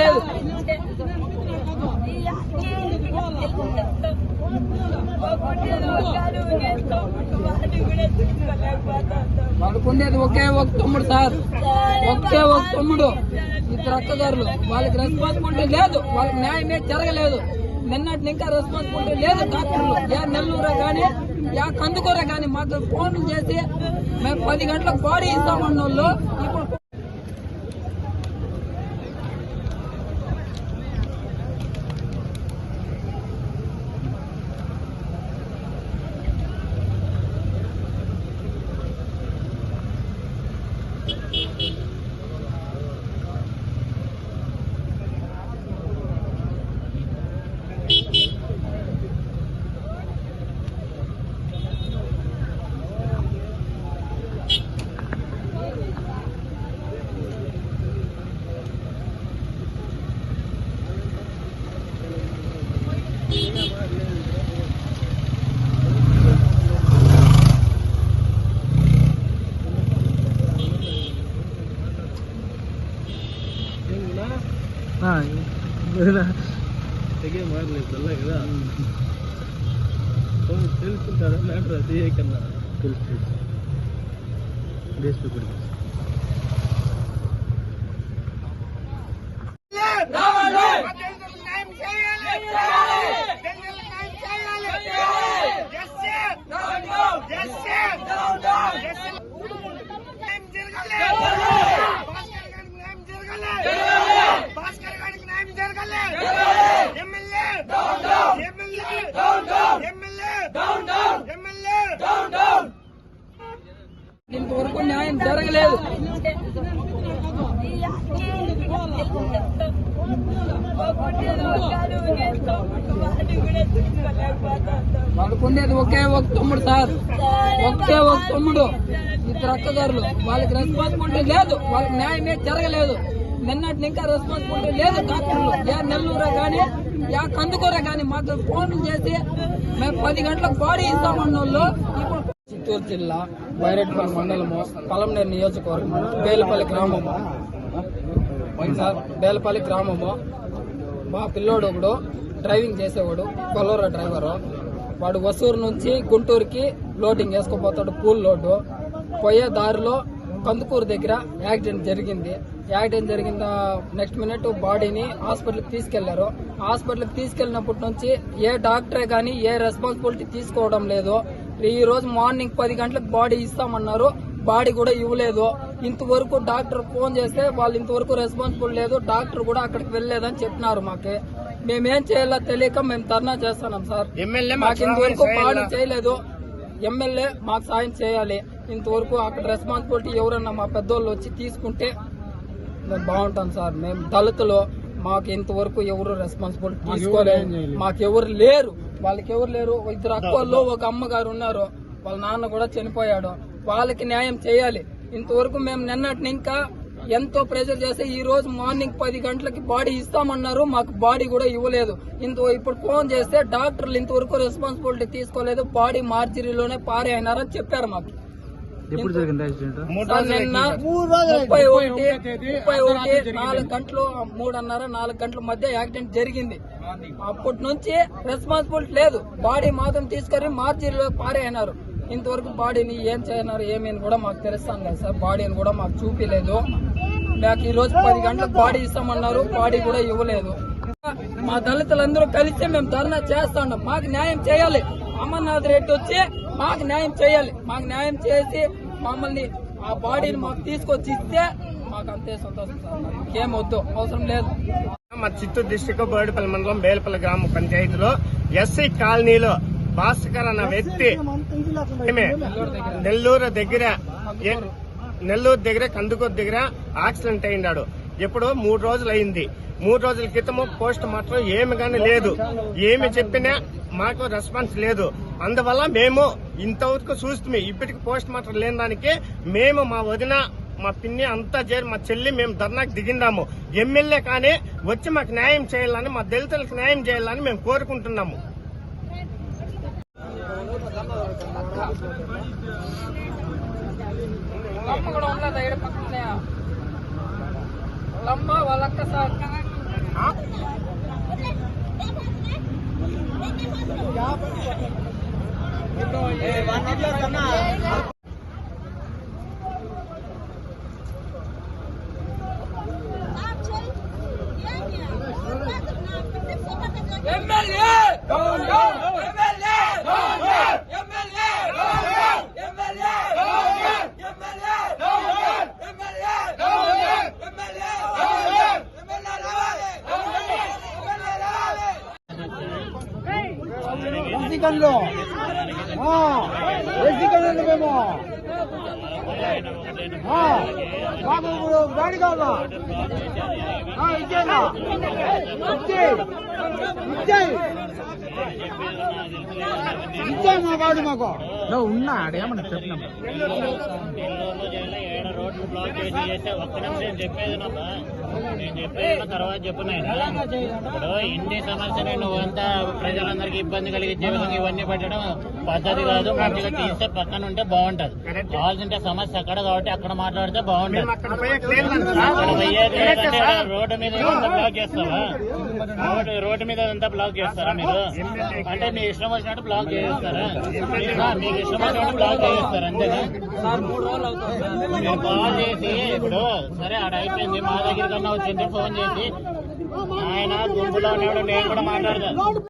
లేదు. వాళ్ళకు ఉండేది ఒకే ఒక తమ్ముడు సార్. ఒకే ఒక తమ్ముడు. ఇద్దరు అక్కగారులు వాళ్ళకి రెస్పాన్సిబిలిటీ లేదు. వాళ్ళకి న్యాయమే జరగలేదు. నిన్నటి ఇంకా రెస్పాన్సిబిలిటీ లేదు డాక్టర్లు యా నెల్లూర కానీ యా కందుకూర కానీ మాకు ఫోన్లు చేసి మేము పది గంటలకు బాడీ ఇస్తామన్న వాళ్ళు ఇప్పుడు ¡Vamos, vamos! ¡Vamos, vamos! ¡Vamos, vamos! ¡Vamos, vamos! ¡Vamos, vamos! ¡Vamos, vamos! ¡Vamos, vamos! వాళ్ళకు ఉండేది ఒకే ఒక తమ్ముడు సార్. ఒకే ఒక తమ్ముడు. ఇద్దరు అక్కగారులు. వాళ్ళకి రెస్పాన్సిబిలిటీ లేదు. వాళ్ళకి న్యాయమే జరగలేదు. నిన్నటి ఇంకా రెస్పాన్సిబిలిటీ లేదు డాక్టర్లు యా నెల్లూరా కానీ యా కందుకూర కానీ మాకు ఫోన్లు చేసి మేము పది గంటలకు బాడీ ఇస్తామన్న వాళ్ళు ఇప్పుడు చిత్తూరు జిల్లా బైరెడ్పల్లి మండలము పలంనేరు నియోజకవర్గం బేలపల్లి గ్రామము. బేలపల్లి గ్రామము. మా పిల్లోడు ఒకడు డ్రైవింగ్ చేసేవాడు కొలోరా డ్రైవరు. వాడు వసూరు నుంచి గుంటూరుకి లోడింగ్ వేసుకోపోతాడు పూల్ లోడు పోయే దారిలో కందుకూరు దగ్గర యాక్సిడెంట్ జరిగింది. యాక్సిడెంట్ జరిగిన నెక్స్ట్ మినిట్ బాడీని హాస్పిటల్కి తీసుకెళ్ళారు. హాస్పిటల్కి తీసుకెళ్ళినప్పటి నుంచి ఏ డాక్టరే కానీ ఏ రెస్పాన్సిబిలిటీ తీసుకోవడం లేదు. ఈ రోజు మార్నింగ్ పది గంటలకు బాడీ ఇస్తామన్నారు. బాడీ కూడా ఇవ్వలేదు. ఇంతవరకు డాక్టర్ ఫోన్ చేస్తే వాళ్ళు ఇంతవరకు రెస్పాన్సిబుల్ లేదు డాక్టర్ కూడా అక్కడికి వెళ్ళలేదని చెప్పినారు మాకు. మేమేం చేయాలో తెలియక మేము ధర్నా చేస్తున్నాం సార్. మాకు ఇంతవరకు బాడీ చేయలేదు? ఎమ్మెల్యే మాకు సాయం చేయాలి. ఇంతవరకు అక్కడ రెస్పాన్సిబిలిటీ ఎవరన్నా మా పెద్దోళ్ళు వచ్చి తీసుకుంటే మేము బాగుంటాం సార్. మేము దళితులు. మాకు ఇంతవరకు ఎవరు రెస్పాన్సిబిలిటీ తీసుకోలేదు. మాకు ఎవరు లేరు. వాళ్ళకి ఎవరు లేరు? ఇద్దరు అక్కలు ఒక అమ్మగారు ఉన్నారు. వాళ్ళ నాన్న కూడా చనిపోయాడు. వాళ్ళకి న్యాయం చేయాలి. ఇంతవరకు మేము నిన్నటిని ఇంకా ఎంతో ప్రెజర్ చేస్తే ఈ రోజు మార్నింగ్ పది గంటలకి బాడీ ఇస్తామన్నారు మాకు బాడీ కూడా ఇవ్వలేదు. ఇంత ఇప్పుడు ఫోన్ చేస్తే డాక్టర్లు ఇంతవరకు రెస్పాన్సిబిలిటీ తీసుకోలేదు బాడీ మార్జరీలోనే పారే అయినారని చెప్పారు మాకు. ఎప్పుడు జరిగింది ముప్పై ఒకటి ముప్పై ఒకటి నాలుగు గంటలు మూడున్నర నాలుగు గంటల మధ్య యాక్సిడెంట్ జరిగింది. అప్పటి నుంచి రెస్పాన్సిబిలిటీ లేదు. బాడీ మాత్రం తీసుకొని మార్చిలో పారేయన్నారు ఇంతవరకు బాడీని ఏం చేయన్నారు అని కూడా మాకు తెలుస్తాను కదా సార్. బాడీని కూడా మాకు చూపించలేదు మాకు ఈరోజు పది గంటలకు బాడీ ఇస్తామన్నారు బాడీ కూడా ఇవ్వలేదు. మా దళితులందరూ కలిసి మేము ధర్నా చేస్తాం మాకు న్యాయం చేయాలి. అమర్నాథ్ రెడ్డి వచ్చి మాకు న్యాయం చేయాలి. మాకు న్యాయం చేసి మమ్మల్ని ఆ బాడీని మాకు తీసుకొచ్చి ఇస్తే మాకు అంతే సంతోషం ఏం వద్దు. అవసరం లేదు. మా చిత్తూరు డిస్టిక్ బోడిపల్లి మండలం బేలపల్లి గ్రామ పంచాయతీలో ఎస్సీ కాలనీలో భాస్కర్ అన్న వ్యక్తి. నెల్లూరు దగ్గర నెల్లూరు దగ్గర కందుకూరు దగ్గర యాక్సిడెంట్ అయిందాడు ఇప్పుడు మూడు రోజులు అయింది. మూడు రోజుల క్రితము పోస్ట్ మార్టం ఏమి కానీ లేదు. ఏమి చెప్పినా మాకు రెస్పాన్స్ లేదు. అందువల్ల మేము ఇంతవరకు చూస్తుంది ఇప్పటికి పోస్ట్ మార్టం లేని దానికి మేము మా వదిన మా పిన్ని అంతా చేరి మా చెల్లి మేము ధర్నాకు దిగిందాము ఎమ్మెల్యే కానీ వచ్చి మాకు న్యాయం చేయాలని మా దళితులకు న్యాయం చేయాలని మేము కోరుకుంటున్నాము. Lama walak kesal. Ya, రసికంలో రసికంలో మేము. బాబు ఇప్పుడు గాడి కావాలా ఇచ్చేనా ఇచ్చే ఇచ్చే ఇచ్చే మా గాడి మాకు. ఉన్నాడు ఏమన్నా చెప్పినాం రోడ్లు బ్లాక్ చేసి చేస్తే ఒక్క నిమిషం చెప్పేది నమ్మా నేను చెప్పేది తర్వాత చెప్పు నేను ఇప్పుడు ఇంటి సమస్యని నువ్వంతా ప్రజలందరికీ ఇబ్బంది కలిగించే విధంగా ఇవన్నీ పెట్టడం పద్ధతి కాదు. మంచిగా తీస్తే పక్కన ఉంటే బాగుంటది. కావాల్సింటే సమస్య అక్కడ కాబట్టి అక్కడ మాట్లాడితే బాగుంటది. అక్కడ పోయేది రోడ్డు మీద బ్లాక్ చేస్తావా? రోడ్డు రోడ్డు మీద అంతా బ్లాక్ చేస్తారా మీరు? అంటే మీ ఇష్టం వచ్చినట్టు బ్లాక్ చేస్తారా? మీకు ఇష్టం వచ్చినట్టు బ్లాక్ చేస్తారు అంతేనా? మూడు రోజులు అవుతుంది కాల్ చేసి ఇప్పుడు సరే ఆడ అయిపోయింది మా దగ్గర కన్నా వచ్చింది ఫోన్ చేసి ఆయన గుంపులో ఉన్నాడు నేను కూడా మాట్లాడతాను